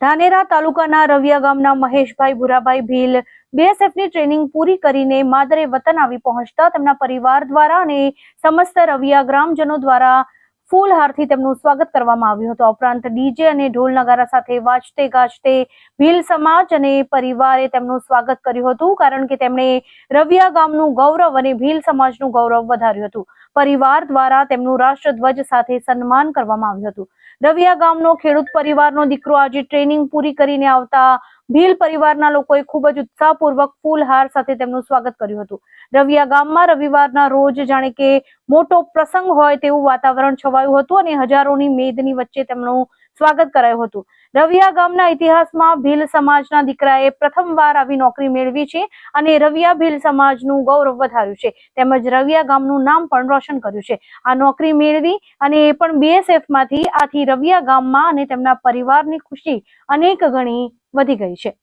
ધાનેરા તાલુકાના રવિયા ગામના મહેશભાઈ, ભુરાભાઈ ભીલ બીએસએફની ટ્રેનિંગ પૂરી કરીને માદરે વતન આવી પહોંચતા તેમના પરિવાર દ્વારા અને સમસ્ત રવિયા ગ્રામજનો દ્વારા ફૂલહારથી તેમનું સ્વાગત કરવામાં આવ્યું હતું. ઉપરાંત ડીજે અને ઢોલ નગારા સાથે વાજતે ગાજતે ભીલ સમાજ અને પરિવારે તેમનું સ્વાગત કર્યું હતું, કારણ કે તેમણે રવિયા ગામનું ગૌરવ અને ભીલ સમાજનું ગૌરવ વધાર્યું હતું. પરિવાર દ્વારા તેમનું રાષ્ટ્રધ્વજ સાથે સન્માન કરવામાં આવ્યું હતું. રવિયા ગામનો ખેડૂત પરિવારનો દીકરો આજે ટ્રેનિંગ પૂરી કરીને આવતા ભીલ પરિવારના લોકોએ ખૂબ જ ઉત્સાહપૂર્વક ફૂલહાર સાથે તેમનું સ્વાગત કર્યું હતું. રવિયા ગામમાં રવિવારના રોજ જાણે કે મોટો પ્રસંગ હોય તેવું વાતાવરણ છવાયું હતું અને હજારોની મેદની વચ્ચે તેમનું સ્વાગત કરાયું હતું. રવિયા ગામના ઇતિહાસમાં ભીલ સમાજના દીકરાએ પ્રથમવાર આવી નોકરી મેળવી છે અને રવિયા ભીલ સમાજનું ગૌરવ વધાર્યું છે. તેમજ રવિયા ગામનું નામ પણ રોશન કર્યું છે. આ નોકરી મેળવી અને એ પણ બીએસએફમાંથી આથી રવિયા ગામમાં અને તેમના પરિવારની ખુશી અનેક ગણી વધી ગઈ છે.